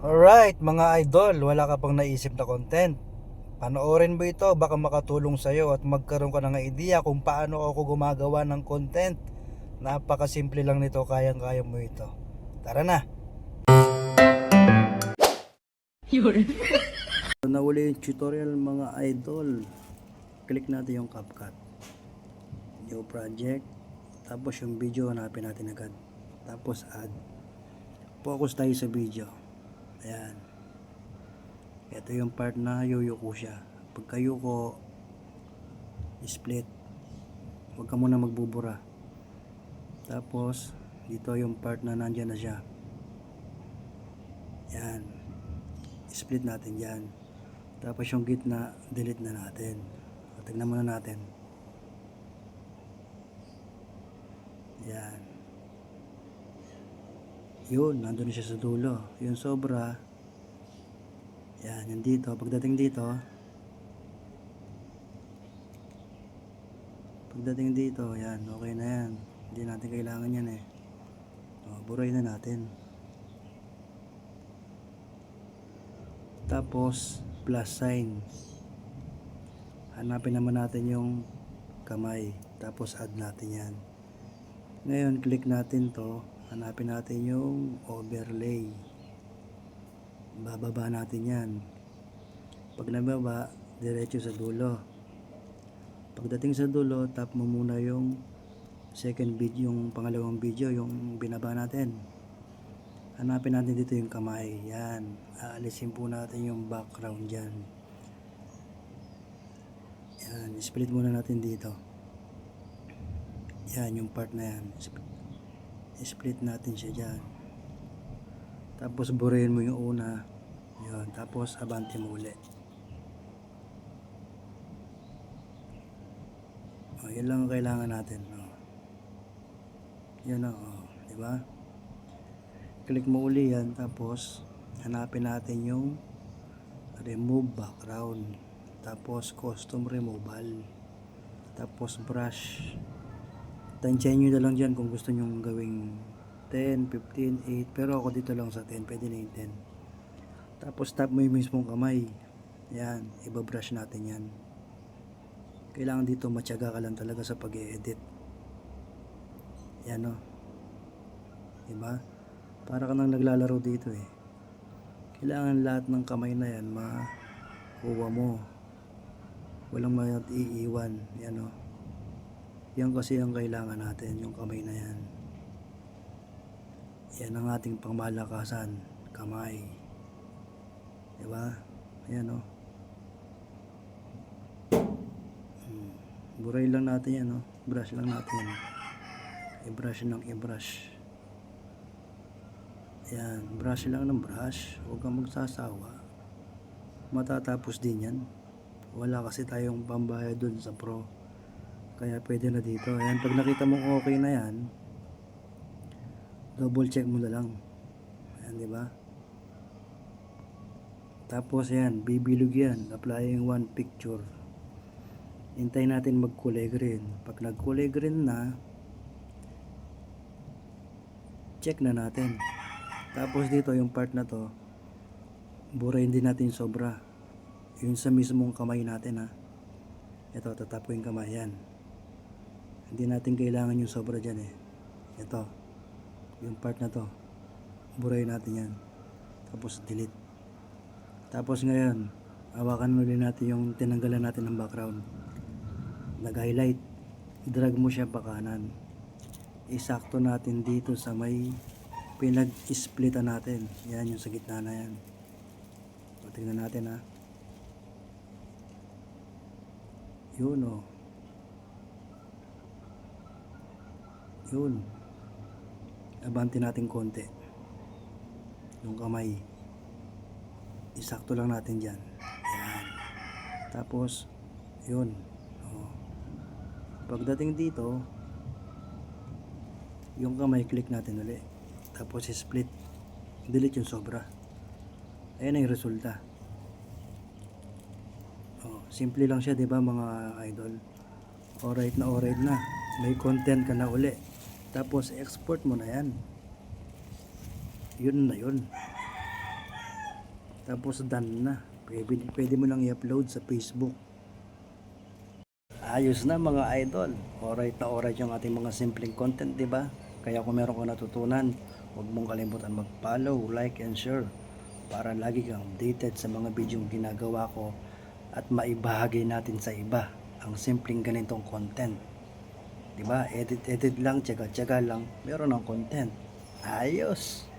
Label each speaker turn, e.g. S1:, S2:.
S1: Alright, mga idol, wala ka pang naisip na content. Panoorin mo ito, baka makatulong sa'yo at magkaroon ka ng idea kung paano ako gumagawa ng content. Napakasimple lang nito, kayang-kaya mo ito. Tara na! Nauli yung tutorial mga idol. Click natin yung CapCut. New project. Tapos yung video, hanapin natin agad. Tapos add. Focus tayo sa video. Ayan. Ito yung part na yuyuko siya. Pagka yuko, split. Huwag ka muna magbubura. Tapos, dito yung part na nandyan na siya. Yan. Split natin yan. Tapos yung gitna, delete na natin. O, tignan muna natin. Yan. Yun, nandun na siya sa dulo. Yung sobra, yan, yung dito. Pagdating dito, pagdating dito, yan, okay na yan. Hindi natin kailangan yan eh. O, buray na natin. Tapos, plus sign. Hanapin naman natin yung kamay. Tapos, add natin yan. Ngayon, click natin to. Hanapin natin yung overlay. Bababa natin yan. Pag nababa, diretso sa dulo. Pagdating sa dulo, tap mo muna yung second video, yung pangalawang video, yung binaba natin. Hanapin natin dito yung kamay. Yan. Aalisin po natin yung background dyan. Yan. Split muna natin dito. Yan, yung part na yan. Sp- split natin siya dyan. Tapos burayin mo yung una. Yun. Tapos abante mo ulit. O, yun lang ang kailangan natin. O. Yan o. o. Diba? Click mo uli yan. Tapos hanapin natin yung remove background. Tapos custom removal. Tapos brush. Tansyahin nyo na lang dyan kung gusto nyo gawing 10, 15, 8. Pero ako dito lang sa 10. Pwede na yung 10. Tapos tap mo yung mismong kamay. Yan. Ibabrush natin yan. Kailangan dito matyaga ka lang talaga sa pag edit Yan o. Diba? Para ka nang naglalaro dito eh. Kailangan lahat ng kamay na yan makuha mo. Walang maiiwan. Yan o. Yan kasi ang kailangan natin, yung kamay na yan. Yan ang ating pangmalakasan, kamay. Diba? Ayan o. Hmm. Buray lang natin yan o. Brush lang natin yan. I-brush ng i-brush. Ayan, brush lang ng brush. Huwag kang magsasawa. Matatapos din yan. Wala kasi tayong pambayad dun sa pro. Kaya pwede na dito. Ayan, pag nakita mo okay na yan, double check mo na lang. Ayan, di ba? Tapos ayan, bibilog yan. Applying one picture. Hintay natin magkulay green. Pag nagkulay green na, check na natin. Tapos dito yung part na to, burayin din natin sobra. Yun sa mismong kamay natin ha. Ito, tatap ko yung kamay yan. Hindi natin kailangan yung sobra dyan eh. Ito, yung part na to, burayin natin yan. Tapos delete. Tapos ngayon, hawakan ulit natin yung tinanggalan natin ng background. Nag-highlight. Drag mo siya pa kanan. Isakto natin dito sa may pinag-splitan natin. Yan yung sa gitna na yan. Tingnan natin ha. Yun o. Yun. Abante natin konti. Yung kamay. Isakto lang natin dyan. Yan. Tapos, yun. O. Pagdating dito, yung kamay, click natin ulit. Tapos, split. Delete yung sobra. Ayan na yung resulta. Oh, simple lang siya, ba, mga idol? Alright na alright na. May content ka na uli. Tapos export mo na 'yan. Yun na yun. Tapos done na. Pwede, pwede mo nang i-upload sa Facebook. Ayos na mga idol. Alright na alright yung ating mga simpleng content, di ba? Kaya kung meron ko natutunan, huwag mong kalimutan mag-follow, like, and share para lagi kang updated sa mga video ginagawa ko at maibahagi natin sa iba ang simpleng ganitong content. Di ba? Edit-edit lang, tsaga-tsaga lang, meron ng content. Ayos!